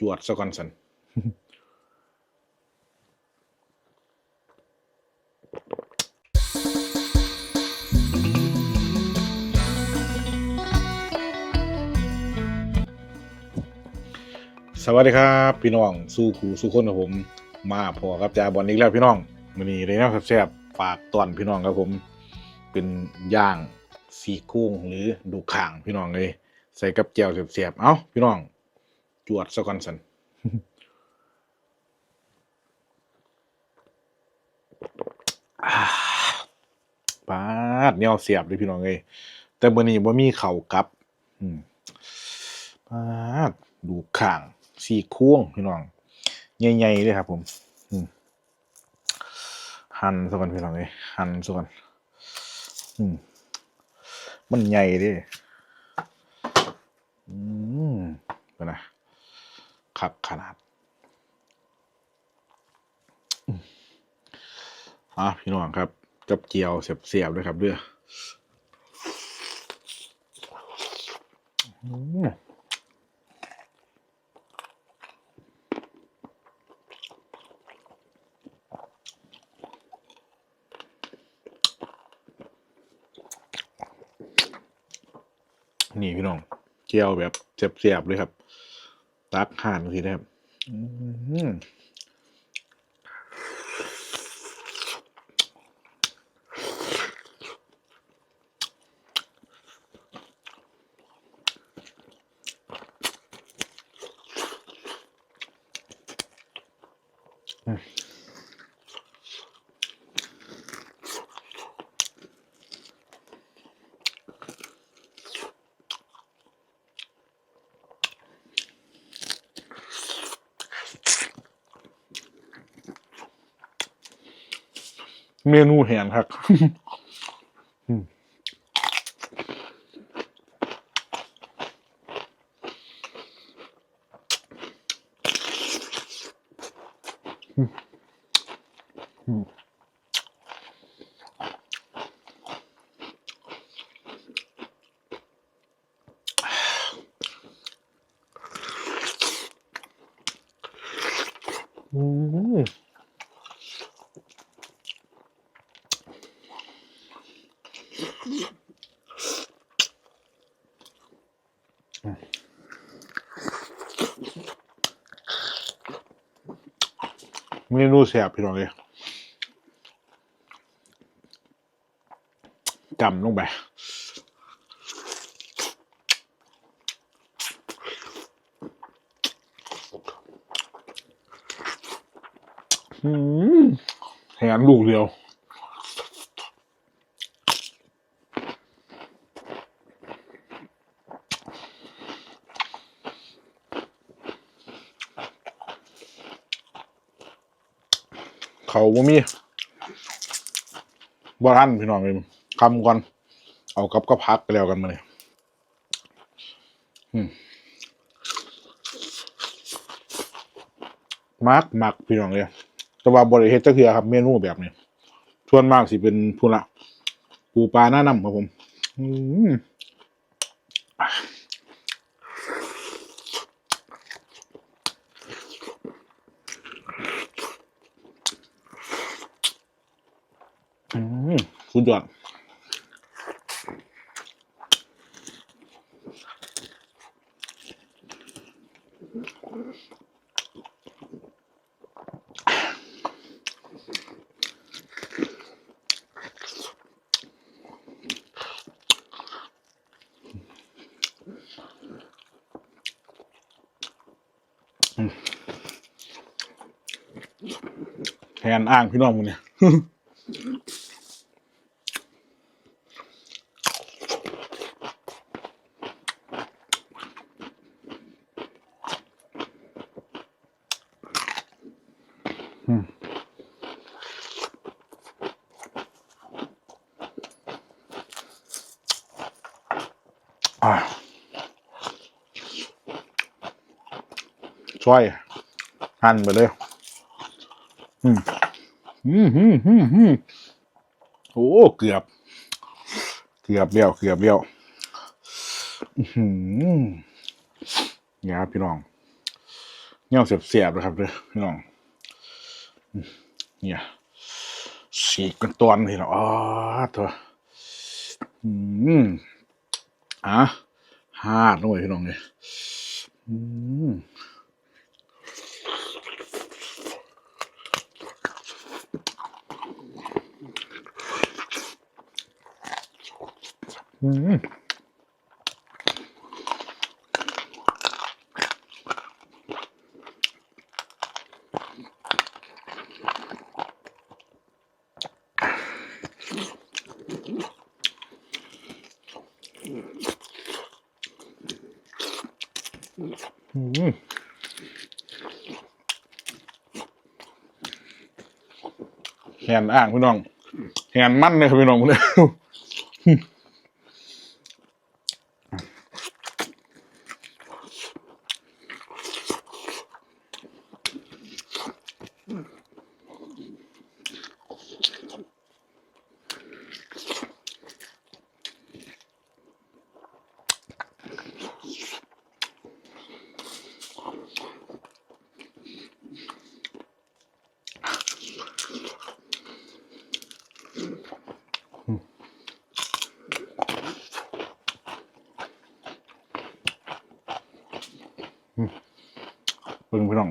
จวดซะก่อนสันสวัสดีครับ พี่น้อง สู้ครูสู้คนกับผม มาพอครับจาบอลอีกแล้วพี่น้องมื้อนี้ได้แนวแซ่บๆฝากตอนพี่น้องครับผม เป็นย่างสีกุ้งหรือดูข่างพี่น้องเลย ใส่กับแจ่วเสียบๆเอ้าพี่น้อง จวดซะก่อนสันปาดแนวเสียบเลยพี่น้องเลยแต่เมื้อนี้บ่ามีเข่ากับปาดดูข่างสีคุ้งพี่น้อง ใหญ่ๆเลยครับผมหั่นซะก่อนพี่น้องเลยหั่นซะก่อนมันใหญ่ดิอืมเป็นนะ ขับขนาดอะพี่น้องครับ กับเจียวเสียบๆเลยครับเด้ออืนี่พี่น้องเจียวแบบเสียบๆเลยครับ ตักห่านสินะครับอืม เมนูแหงครับอืมอืมอืมอืม เมนูแสบพี่น้องเลยจำลงไปอืมแหนลูกเดียว เขาบ่มีบ่ทันพี่น้องเลยคำก่อน เอากับก็พักไปแล้วกันมาเลยมักมักพี่น้องเลยแต่ว่าบริเฮ็ดจักเทื่อครับ เมนูแบบนี้ส่วนมากสิเป็นพุ่นละปูปลาหน้าน้ำครับผม อืมอืม สุดยอดแทนอ้างพี่น้องมึงเนี่ย ช่วยหั่นไปเลย อืม อืมอืมอืมอืมโอ้ เกือบ เกือบเลี้ยว เกือบเลี้ยวอือหือเนี่ยครับพี่น้องเงี้ยวเสียบๆนะครับเด้อพี่น้อง เนี่ยสีกันตอนพี่น้ออ๋อตัวอืมอะฮาดหน่อยพี่น้องเนี่ยอืมอืม แหนอ่างพี่น้องแหนมั่นเลยครับพี่น้องเลย เบิ่งพี่น้อง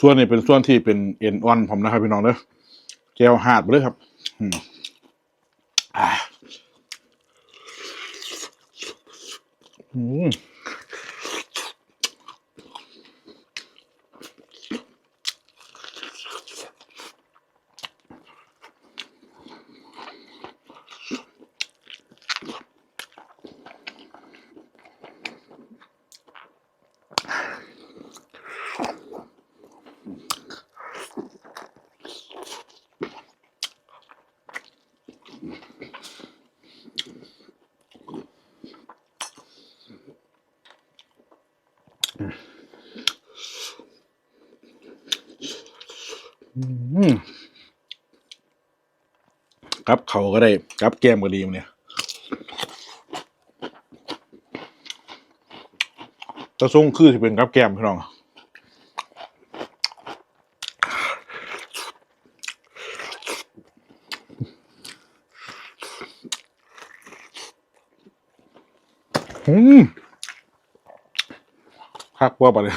ส่วนนี้เป็นส่วนที่เป็นเอ็นออนผมนะครับพี่น้องเด้อแก้วหาดไปเลยครับอืม กับเขาก็ได้กับแก้มก็ดีมันเนี่ยตะทรงคือที่เป็นกับแก้มพี่น้องอืมคักว่าไปเลย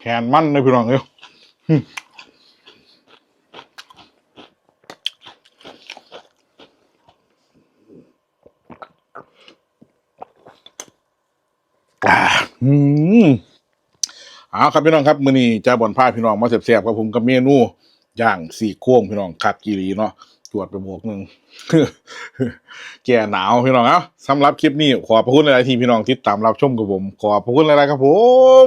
แขนมั่นเลยพี่น้องเอ้ยอืมอ่าอืมเอาครับพี่น้องครับมื้อนี้จะบ่อนพาพี่น้องมาแซ่บๆกับผมกับเมนูย่างสี่โค้งพี่น้องคักกีรีเนาะจวดไปบวกหนึ่งแก่หนาวพี่น้องเอ้าสำหรับคลิปนี้ขอบพระคุณหลายๆที่พี่น้องติดตามรับชมกับผม ขอบพระคุณหลายๆครับผม